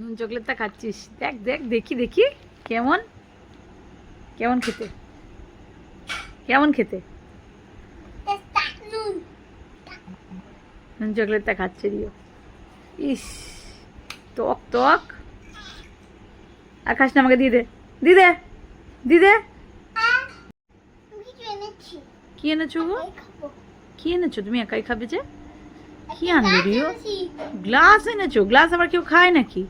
নুন চকলেটটা খাচ্ছিস? দেখ দেখ, দেখি দেখি। কেমন? কেমন খেতে? কেমন খেতে? নুন চকলেটটা খাচ্ছে রিও ইস টক টক আর খাস না আমাকে, দিয়ে দে। দিয়ে দে দিয়ে দে। কি এনেছো গো? কি এনেছো? তুমি একাই খাবে যে? কি আনলে রিও গ্লাস এনেছো? গ্লাস আবার কেউ খায় নাকি?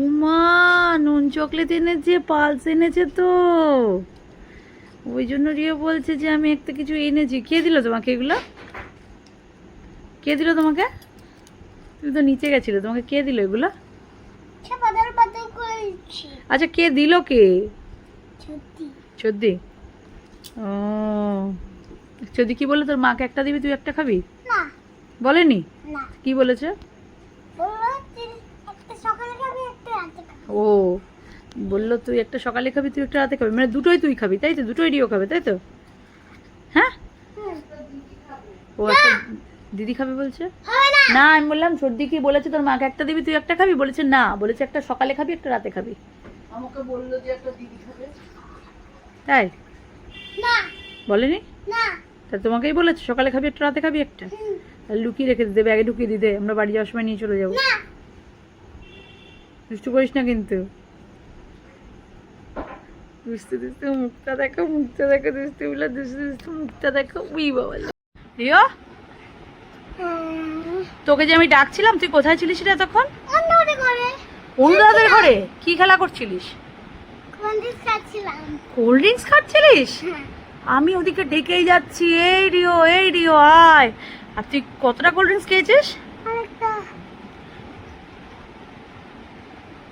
উমা নুন চকলেট এনেছে পালস এনেছে তো। ওই জন্য রিও বলছে যে আমি একটা কিছু এনেছি। কে দিল তোমাকে এগুলো? কে দিল তোমাকে? তুমি তো নিচে গেছিলে তোমাকে কে দিল এগুলো? আচ্ছা কে দিল কে? চোদ্দি। ও চোদ্দি কি বলে তোর মাকে একটা দিবি তুই একটা খাবি? বলেনি? কি বলেছে? ও বলল তুই একটা সকালে খাবি তুই একটা রাতে খাবি। মানে দুটোই তুই খাবি তাই তো? দুটোই রিও খাবে তাই তো? হ্যাঁ? ও একটা দিদি খাবে বলছে? না। আমি বললাম সর্দি কি বলেছে? তোর মাকে একটা দিবি তুই একটা খাবি? বলেছে না। বলেছে একটা সকালে খাবি একটা রাতে খাবি। আমাকে বলল যে একটা দিদি খাবে। তাই? না। বলেনি? না। তা তোমাকেই বলেছে সকালে খাবি একটা রাতে খাবি একটা? লুকিয়ে রেখে দিতে ব্যাগে ঢুকিয়ে দিতে। আমরা বাড়ি যাওয়ার সময় নিয়ে চলে যাব। দুষ্টু করিস না কিন্তু। দুষ্টু দুষ্টু মুখটা দেখো মুখটা দেখো দুষ্টু বলে দুষ্টু দুষ্টু মুখটা দেখো। উই বাবা। রিও? তোকে যে আমি ডাকছিলাম তুই কোথায় ছিলিস রে তখন অনুদাদের ঘরে। কি খেলা করছিলিস? Cold drinks খাচ্ছিলিস? আমি ওদিকে ডেকেই যাচ্ছি। এই রিও এই রিও আয়। আর তুই কতটা কোল্ড ড্রিঙ্কস খেয়েছিস?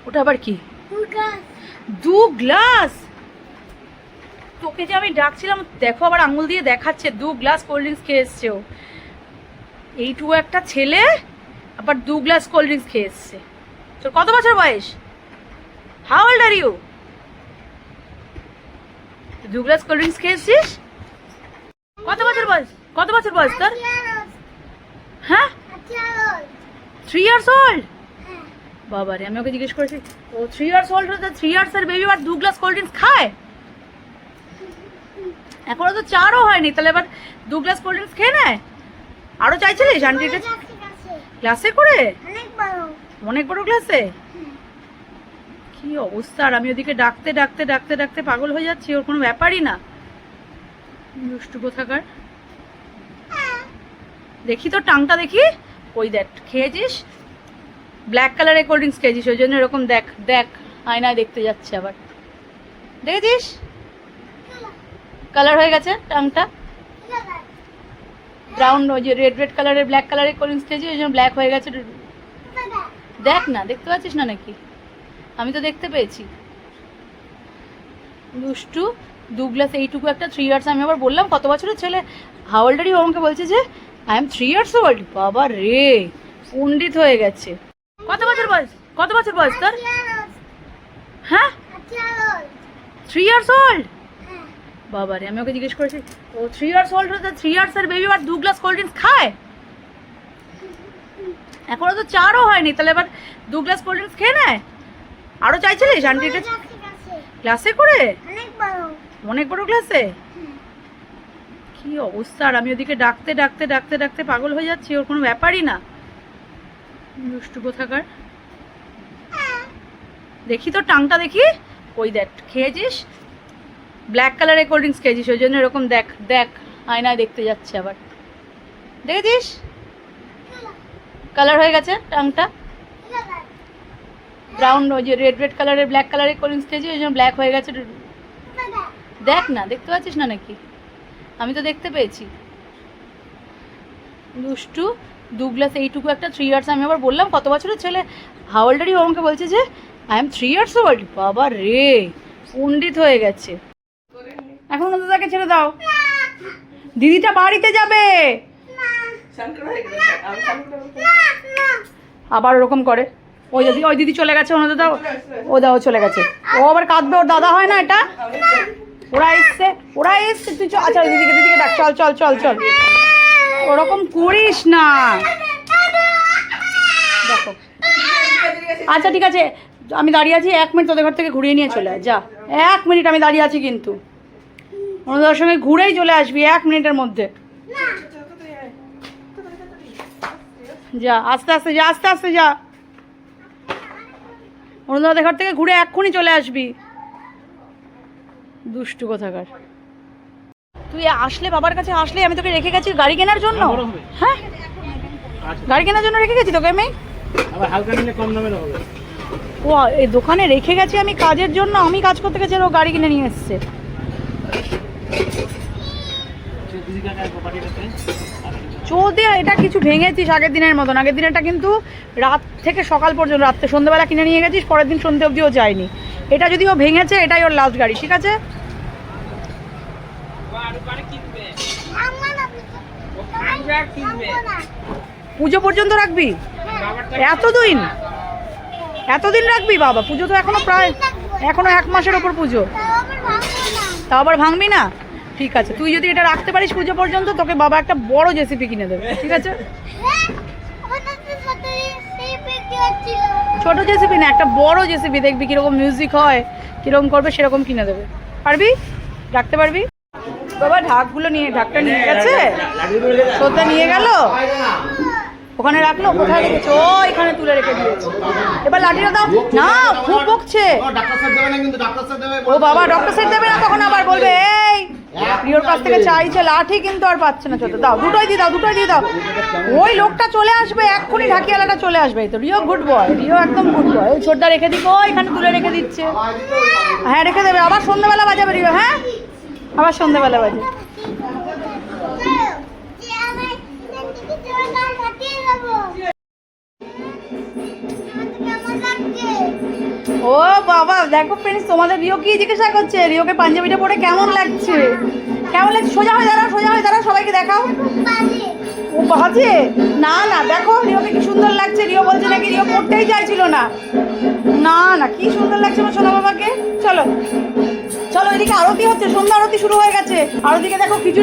ওটা আবার কি? দু গ্লাস তোকে যে আমি ডাকছিলাম দেখো আবার আঙুল দিয়ে দেখাচ্ছে দু গ্লাস কোল্ড ড্রিঙ্কস খেয়ে এসছে ও। এইটুকু একটা ছেলে আবার দু গ্লাস কোল্ড ড্রিঙ্কস খেয়ে এসছে। তোর কত বছর বয়স? হাউ ওল্ড আর ইউ দু গ্লাস কোল্ড ড্রিঙ্কস খেয়েছিস কত বছর বয়স? কত বছর বয়স তোর? হ্যাঁ? থ্রি ইয়ার্স ওল্ড বাবারে আমি ওকে জিজ্ঞেস করেছি ও থ্রি ইয়ার্স ওল্ড হতে থ্রি ইয়ার্স এর বেবি আর দু গ্লাস কোল্ড ড্রিঙ্কস খায়? এখনও তো চারও হয়নি তাহলে এবার দু গ্লাস কোল্ড ড্রিঙ্কস খেয়ে নেয়? আরও চাইছিলিস আন্টির কাছে ক্লাসে করে? অনেক বড়। ক্লাসে কি অবস্থা আর আমি ওদিকে ডাকতে ডাকতে ডাকতে ডাকতে পাগল হয়ে যাচ্ছি ওর কোনো ব্যাপারই না। দুষ্টু কোথাকার? দেখি তো টাংটা দেখি। ওই দেখ, খেয়েছিস? ব্ল্যাক কালারের কোল্ড ড্রিঙ্কস খেয়েছিস, ওই জন্য এরকম দেখ দেখ, আয়নায় দেখতে যাচ্ছে আবার। দেখেছিস? কালার হয়ে গেছে টাংটা? ব্রাউন ওই যে রেড রেড কালারের ব্ল্যাক কালারের কোল্ড ড্রিঙ্কস খেয়েছিস, ওই জন্য ব্ল্যাক হয়ে গেছে। দেখ না, দেখতে পাচ্ছিস না নাকি? আমি তো দেখতে পেয়েছি। দুষ্টু, দু গ্লাস এইটুকু একটা থ্রি ইয়ার্স আমি আবার বললাম, কত বছরের ছেলে? হাওয়ালটারই আমাকে বলছে যে I am three years old বাবা রে পণ্ডিত হয়ে গেছে। কত বছর বয়স? কত বছর বয়স তোর? হ্যাঁ? থ্রি ইয়ার্স ওল্ড বাবা রে আমি ওকে জিজ্ঞেস করেছি ও থ্রি ইয়ার্স ওল্ড হতে থ্রি ইয়ার্স এর বেবি আর দু গ্লাস কোল্ড ড্রিঙ্কস খায়? এখনও তো চারও হয়নি তাহলে এবার দু গ্লাস কোল্ড ড্রিঙ্কস খেয়ে নেয়? আরও চাইছিলিস আন্টির কাছে। ক্লাসে করে? অনেক বড়। ক্লাসে কি অবস্থা? আর আমি ওদিকে ডাকতে ডাকতে ডাকতে ডাকতে পাগল হয়ে যাচ্ছি, ওর কোনো ব্যাপারই না। দুষ্টু কোথাকার দেখি তো টাংটা দেখি? ওই দেখ, খেয়েছিস? ব্ল্যাক কালারের কোল্ড খেয়েছিস, ওই জন্য এরকম দেখ দেখ, আয়নায় দেখতে যাচ্ছে আবার। দেখেছিস? কালার হয়ে গেছে টাংটা? ব্রাউন ওই যে রেড রেড কালারের ব্ল্যাক কালারের কোল্ড ড্রিঙ্কস খেয়েছিস, ওই জন্য ব্ল্যাক হয়ে গেছে। দেখ না, দেখতে পাচ্ছিস না নাকি? আমি তো দেখতে পেয়েছি। দুষ্টু দু গ্লাস এইটুকু একটা থ্রি ইয়ার্স আমি আবার বললাম, কত বছরের ছেলে? হাওয়ালটারই ও আমাকে বলছে যে I am three years old বাবা রে, পণ্ডিত হয়ে গেছে। এখন তো তাকে ছেড়ে দাও। দিদিটা বাড়িতে যাবে। আবার ওরকম করে। ওই দিদি ওই দিদি চলে গেছে ওনাদের দাও ও দাও চলে গেছে। ও আবার কাঁদবে, ওর দাদা হয় না এটা? ওরা এসছে ওরা এসছে। তুই চল আচ্ছা দিদিকে দিদিকে ডাক, চল চল চল চল। ওরকম করিস না। দেখো। আচ্ছা ঠিক আছে। আমি দাঁড়িয়ে আছি, এক মিনিট তোদের ঘর থেকে ঘুরিয়ে নিয়ে চলে যা। এক মিনিট আমি দাঁড়িয়ে আছি কিন্তু। অনুদার সঙ্গে ঘুরেই চলে আসবি, এক মিনিটের মধ্যে। যা, আস্তে আস্তে যা, আস্তে আস্তে যা। অনুদাদের ঘর থেকে ঘুরে এক্ষুনি চলে আসবি। দুষ্টু কোথাকার। তুই আসলে বাবার কাছে আসলে আমি তোকে রেখে গেছি গাড়ি কেনার জন্য? হ্যাঁ? গাড়ি কেনার জন্য রেখে গেছি তোকে আমি? আবার হালকা নিলে কম দামের হবে। ও এই দোকানে রেখে গেছি আমি কাজের জন্য আমি কাজ করতে গেছি আর ও গাড়ি কিনে নিয়ে এসছে। চৌদি এটা কিছু ভেঙেছিস আগের দিনের মতন। আগের দিনেরটা কিন্তু রাত থেকে সকাল পর্যন্ত রাত্রে সন্ধ্যেবেলা কিনে নিয়ে গেছিস পরের দিন সন্ধ্যে অবধিও যায়নি। এটা যদি ও ভেঙেছে, এটাই ওর লাস্ট গাড়ি, ঠিক আছে? পুজো পর্যন্ত রাখবি? এতদিন? এতদিন রাখবি? বাবা, পুজো তো এখনও প্রায়, এখনও এক মাসের ওপর পুজো। তা আবার ভাঙবি না? ঠিক আছে, তুই যদি এটা রাখতে পারিস পুজো পর্যন্ত, তোকে বাবা একটা বড় জেসিপি কিনে দেবে, ঠিক আছে? ছোট জেসিপি না একটা বড় জেসিপি দেখবি কীরকম মিউজিক হয় কীরকম করবে সেরকম কিনে দেবে। পারবি? রাখতে পারবি? বাবা ঢাকগুলো নিয়ে ঢাকটা নিয়ে গেছে? শ্রদ্ধা নিয়ে গেল? ওখানে রাখল? কোথায় রেখেছে? ও এখানে তুলে রেখে দিয়েছে। এবার লাঠিটা দাও। না খুব বকছে। ডাক্তার স্যার দেবে না কিন্তু ডাক্তার স্যার দেবে। ও বাবা ডক্টর সেট দেবে না তখন আবার বলবে এই প্রিয়র কাছ থেকে চাইছে লাঠি কিন্তু আর পাচ্ছে না ছোট দাও, দুটোই দিয়ে দাও, দুটোই দিয়ে দাও। ওই লোকটা চলে আসবে, এক্ষুনি ঢাকিয়ালাটা চলে আসবে। তো রিও গুড বয় রিও একদম গুড বয় ওই ছোটটা রেখে ও এখানে তুলে রেখে দিচ্ছে। হ্যাঁ রেখে দেবে, আবার সন্ধ্যেবেলা বাজাবে রিও হ্যাঁ? আবার সন্ধ্যাবেলা বাজে। ও বাবা, দেখো ফ্রেন্ডস তোমাদের রিও কি জিজ্ঞাসা করছে? রিওকে পাঞ্জাবিটা পরে কেমন লাগছে? কেমন লাগছে? সোজা হয়ে দাঁড়াও, সোজা হয়ে দাঁড়াও, সবাইকে দেখাও। ও বাজে? না না, দেখো, রিওকে কি সুন্দর লাগছে। রিও বলছে নাকি রিও পড়তেই চাইছিল না। না না, কি সুন্দর লাগছে আমার সোনা বাবাকে। চলো চলো, এদিকে আরতি হচ্ছে, সন্ধ্যা আরতি শুরু হয়ে গেছে। আরতিকে দেখো, কিছু